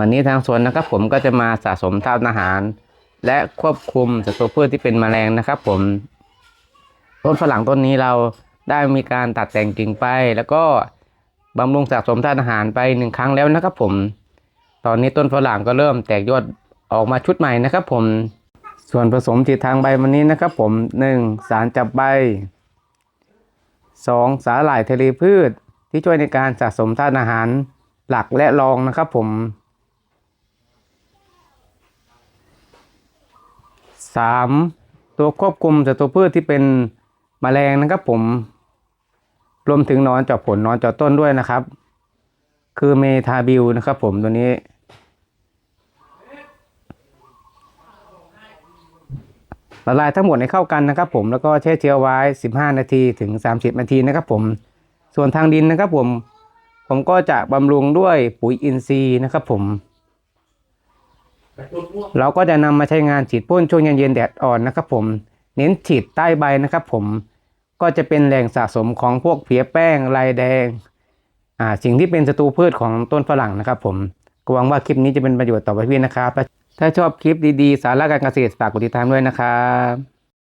วันนี้ทางสวนนะครับ ผมก็จะมาสะสมธาตุอาหาร และควบคุมศัตรูพืชที่เป็นแมลงนะครับ ผมต้นฝรั่งต้นนี้เราได้มีการตัดแต่งกิ่งไป แล้วก็บำรุงสะสมธาตุอาหารไปหนึ่งครั้งแล้วนะครับ ผม ตอนนี้ต้นฝรั่งก็เริ่มแตกยอดออกมาชุดใหม่นะครับ ผมส่วนผสมที่ทางใบวันนี้นะครับ ผมหนึ่งสารจับใบสองสาหร่ายทะเลพืช ที่ช่วยในการสะสมธาตุอาหารหลักและรองนะครับผม สามตัวควบคุมศัตรูพืชที่เป็นแมลงนะครับผม รวมถึงนอนเจาะผลนอนเจาะต้นด้วยนะครับ คือเมทาบิลนะครับผมตัวนี้ ละลายทั้งหมดให้เข้ากันนะครับผมแล้วก็แช่เชื้อไว้ 15 นาทีถึง 30 นาทีนะครับผม ส่วนทางดินนะครับผม ผมก็จะบำรุงด้วยปุ๋ยอินทรีย์นะครับผม เราก็จะนำมาใช้งานฉีดพ่นช่วงเย็นๆแดดอ่อนนะครับผม เน้นฉีดใต้ใบนะครับผม ก็จะเป็นแหล่งสะสมของพวกเพียแป้งลายแดง อ่า สิ่งที่เป็นศัตรูพืชของต้นฝรั่งนะครับผมก็หวังว่าคลิปนี้จะเป็นประโยชน์ต่อพี่ๆนะครับ ถ้าชอบคลิปดีๆ สาระการเกษตรฝากกดติดตามด้วยนะครับ